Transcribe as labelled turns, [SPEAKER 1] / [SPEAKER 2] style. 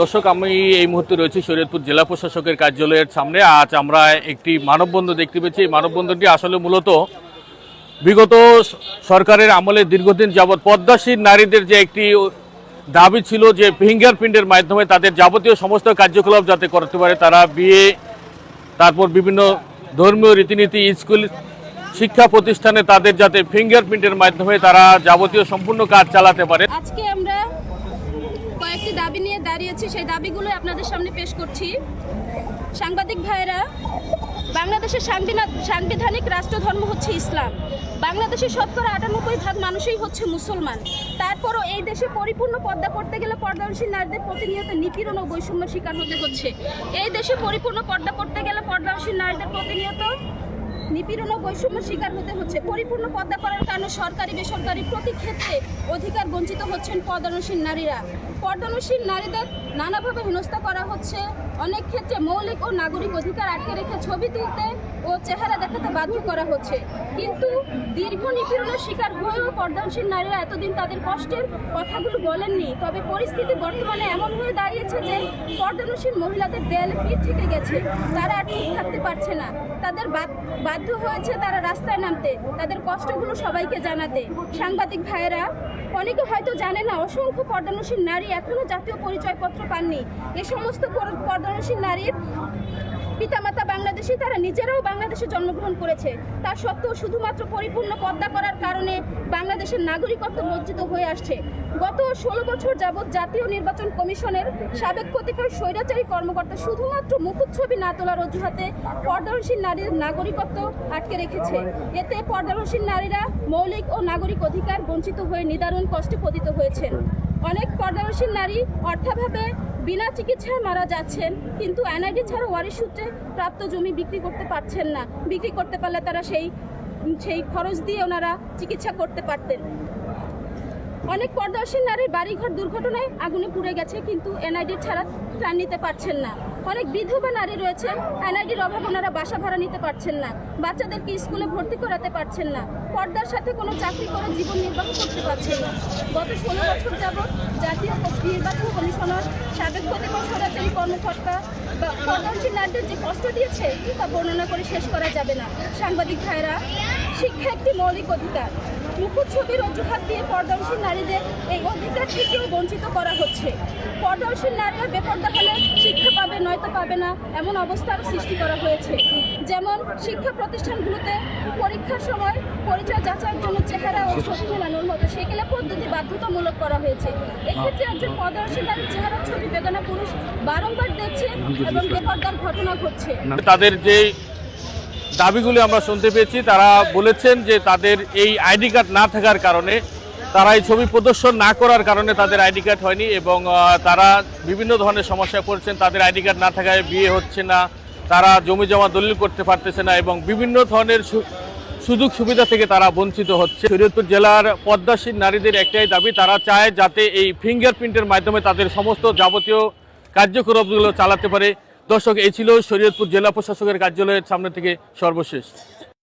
[SPEAKER 1] দর্শক, আমি এই মুহূর্তে রয়েছি শরীয়তপুর জেলা প্রশাসকের কার্যালয়ের সামনে। আজ আমরা একটি মানববন্ধন দেখতে পেয়েছি। এই মানববন্ধনটি আসলে মূলত বিগত সরকারের আমলে দীর্ঘদিন যাবৎ পদ্মাশীল নারীদের যে একটি দাবি ছিল যে ফিঙ্গারপ্রিন্টের মাধ্যমে তাদের যাবতীয় সমস্ত কার্যকলাপ যাতে করতে পারে, তারা বিয়ে, তারপর বিভিন্ন ধর্মীয় রীতিনীতি, স্কুল, শিক্ষা প্রতিষ্ঠানে তাদের যাতে ফিঙ্গারপ্রিন্টের মাধ্যমে তারা যাবতীয় সম্পূর্ণ কাজ চালাতে পারে।
[SPEAKER 2] আজকে আমরা কয়েকটি দাবি নিয়ে দাঁড়িয়েছি, সেই দাবিগুলো আপনাদের সামনে পেশ করছি। সাংবাদিক ভাইয়েরা, বাংলাদেশের সাংবিধানিক রাষ্ট্রধর্ম হচ্ছে ইসলাম। বাংলাদেশের শতকরা আটানব্বই ভাগ মানুষই হচ্ছে মুসলমান। তারপরও এই দেশে পরিপূর্ণ পর্দা করতে গেলে পর্দাশীল নারীদের প্রতিনিয়ত নিপীড়ন ও বৈষম্য শিকার হতে হচ্ছে। এই দেশে পরিপূর্ণ পর্দা করতে গেলে পর্দাশীল নারীদের প্রতিনিয়ত নিপীড়ন ও বৈষম্য শিকার হতে হচ্ছে। পরিপূর্ণ পদ্মা করার কারণে সরকারি, বেসরকারি প্রতি ক্ষেত্রে অধিকার বঞ্চিত হচ্ছেন পদনশীল নারীরা। পদনশীল নারীদের নানাভাবে হেনস্থা করা হচ্ছে। অনেক ক্ষেত্রে মৌলিক ও নাগরিক অধিকার আটকে রেখে ছবি তুলতে ও চেহারা দেখাতে বাধ্য করা হচ্ছে। কিন্তু দীর্ঘ নিপীড়নের শিকার হয়েও পর্দানশীল নারীরা এতদিন তাদের কষ্টের কথাগুলো বলেননি। তবে পরিস্থিতি বর্তমানে এমন হয়ে দাঁড়িয়েছে যে পর্দানশীল মহিলাদের দেয়ালে পিঠ থেকে গেছে। তারা আর ঠিক থাকতে পারছে না। তাদের বাধ্য হয়েছে তারা রাস্তায় নামতে। তাদের কষ্টগুলো সবাইকে জানাতে। সাংবাদিক ভাইয়েরা অনেকে হয়তো জানে না, অসংখ্য পর্দানশীল নারী এখনও জাতীয় পরিচয়পত্র পাননি। এ সমস্ত পর- পর্দানশীল নারীর পিতামাতা বাংলাদেশি, তারা নিজেরাও বাংলাদেশে জন্মগ্রহণ করেছে। তা সত্ত্বেও শুধুমাত্র পরিপূর্ণ পর্দা করার কারণে বাংলাদেশের নাগরিকত্ব বঞ্চিত হয়ে আসছে। গত ষোলো বছর যাবৎ জাতীয় নির্বাচন কমিশনের সাবেক কতিপয় স্বৈরাচারী কর্মকর্তা শুধুমাত্র মুকুট ছবি না তোলার অজুহাতে পর্দানশীল নারীর নাগরিকত্ব আটকে রেখেছে। এতে পর্দানশীল নারীরা মৌলিক ও নাগরিক অধিকার বঞ্চিত হয়ে নিদারুণ কষ্টে পতিত হয়েছেন। অনেক পর্দানশীল নারী অর্থাভাবে বিনা চিকিৎসায় মারা যাচ্ছেন, কিন্তু এনআইডি ছাড়া ওয়ারিশ সূত্রে প্রাপ্ত জমি বিক্রি করতে পারছেন না। বিক্রি করতে পারলে তারা সেই সেই খরচ দিয়ে ওনারা চিকিৎসা করতে পারতেন। অনেক পর্দাশীল নারীর বাড়িঘর দুর্ঘটনায় আগুনে পুড়ে গেছে, কিন্তু এনআইডি ছাড়া ত্রাণ নিতে পারছেন না। অনেক বিধবা নারী রয়েছেন এনআইডির অভাব ওনারা বাসা ভাড়া নিতে পারছেন না। বাচ্চাদেরকে স্কুলে ভর্তি করাতে পারছেন না। পর্দার সাথে কোনো চাকরি করে জীবন নির্বাহ করতে পারছেন না। গত ষোলো বছর যাবৎ জাতীয় নির্বাচন কমিশনার সাবেক কতিপয় সরাসরি কর্মকর্তা বা পর্দাশীল নারীদের যে কষ্ট দিয়েছে, তা বর্ণনা করে শেষ করা যাবে না। সাংবাদিক ভাইরা, শিক্ষা একটি মৌলিক অধিকার। মুকুট ছবির অজুহাত দিয়ে পর্দাশীল নারীদের এই অধিকার থেকেও বঞ্চিত করা হচ্ছে। পর্দাশীল নারীরা বেপর্দা হলে শিক্ষা পাবে, নয়তো পাবে না, এমন অবস্থার সৃষ্টি করা হয়েছে। যেমন শিক্ষা প্রতিষ্ঠানগুলোতে পরীক্ষার সময় পরিচয় যাচাইয়ের জন্য চেহারা ও ছবি মেলানোর মতো সেগুলো পদ্ধতি বাধ্যতামূলক করা হয়েছে। এক্ষেত্রে একজন পর্দাশীল নারীর চেহারা, ছবি, বেদনা পুরুষ বারংবার দেখছে এবং বেপর্দার ঘটনা ঘটছে।
[SPEAKER 1] তাদের যে দাবিগুলি আমরা শুনতে পেয়েছি। তারা বলেছেন যে তাদের এই আইডি কার্ড না থাকার কারণে, তারা এই ছবি প্রদর্শন না করার কারণে তাদের আইডি কার্ড হয়নি এবং তারা বিভিন্ন ধরনের সমস্যায় পড়ছেন। তাদের আইডি কার্ড না থাকায় বিয়ে হচ্ছে না। তারা জমি জমা দলিল করতে পারতেছে না এবং বিভিন্ন ধরনের সুযোগ সুবিধা থেকে তারা বঞ্চিত হচ্ছে। শরীয়তপুর জেলার পদ্মাসীন নারীদের একটাই দাবি, তারা চায় যাতে এই ফিঙ্গারপ্রিন্টের মাধ্যমে তাদের সমস্ত যাবতীয় কার্যক্রমগুলো চালাতে পারে। দর্শক এই ছিল শরীয়তপুর জেলা প্রশাসকের কার্যালয়ের সামনে থেকে সর্বশেষ।